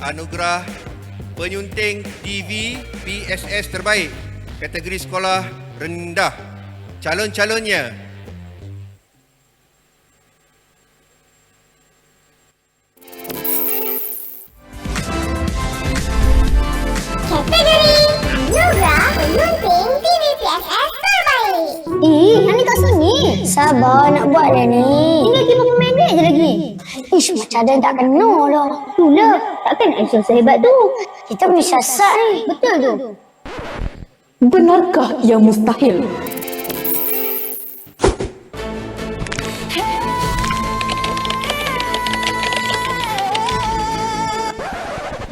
anugerah penyunting TV PSS terbaik kategori sekolah rendah. Calon-calonnya Kategori Anugerah Penyunting TVPSS Terbaik Eh, Hani. Sabar nak buat dah ni. Tinggal puluh minit je lagi. Ish, macam ada yang tak kena lah. Itulah, takkan Aisyah sehebat tu. Kita boleh siasat ni. Betul tu. Benarkah yang mustahil?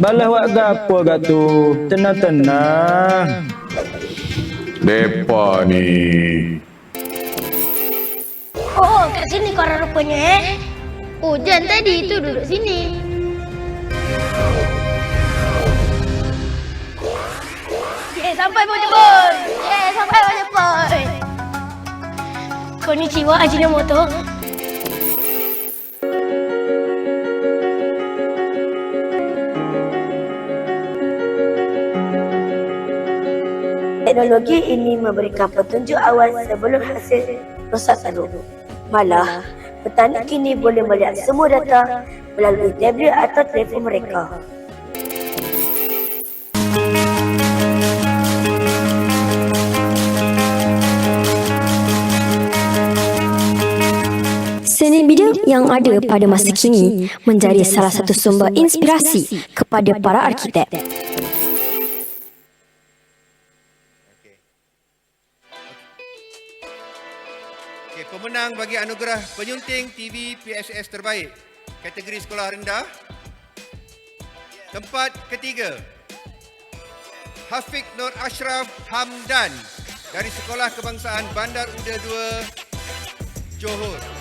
Balah buat gapo kat tu? Tenang-tenang. Depa ni. Oh, kat sini korang rupanya eh. Oh, Jan tadi tu duduk sini. Yeah, sampai pun jemput. Yeah, sampai pun jemput. Konnichiwa, Ajinomoto. Teknologi ini memberikan petunjuk awal sebelum hasil rosak teruk. Malah, petani kini boleh melihat semua data melalui tablet atau telefon mereka. Seni video yang ada pada masa kini menjadi salah satu sumber inspirasi kepada para arkitek. Okey, pemenang bagi anugerah penyunting TV PSS terbaik kategori sekolah rendah. Tempat ketiga. Hafiq Nur Ashraf Hamdan dari Sekolah Kebangsaan Bandar Uda 2 Johor.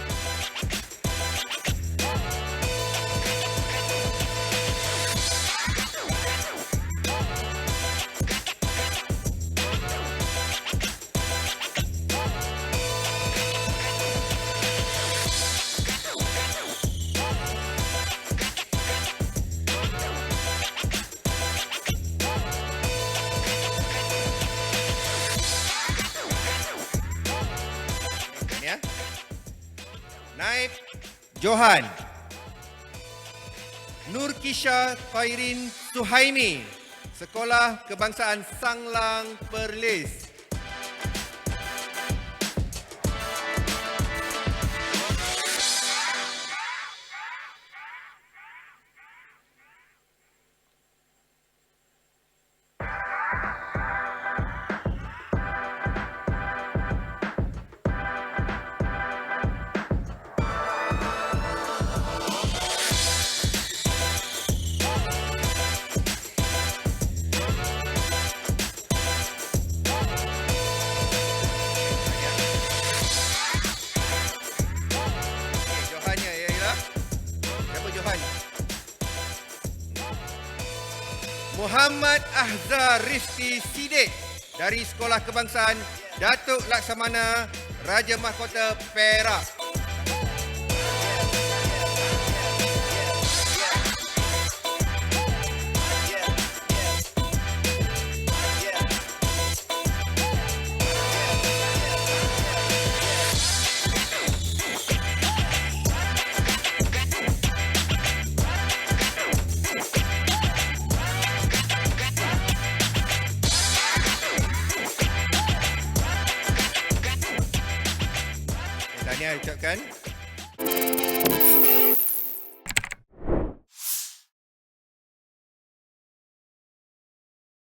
Naib Johan. Nur Kisha Khairin Suhaimi. Sekolah Kebangsaan Sanglang Perlis. Muhammad Ahzar Rizki Sidik dari Sekolah Kebangsaan Datuk Laksamana Raja Mahkota Perak. Ucapkan.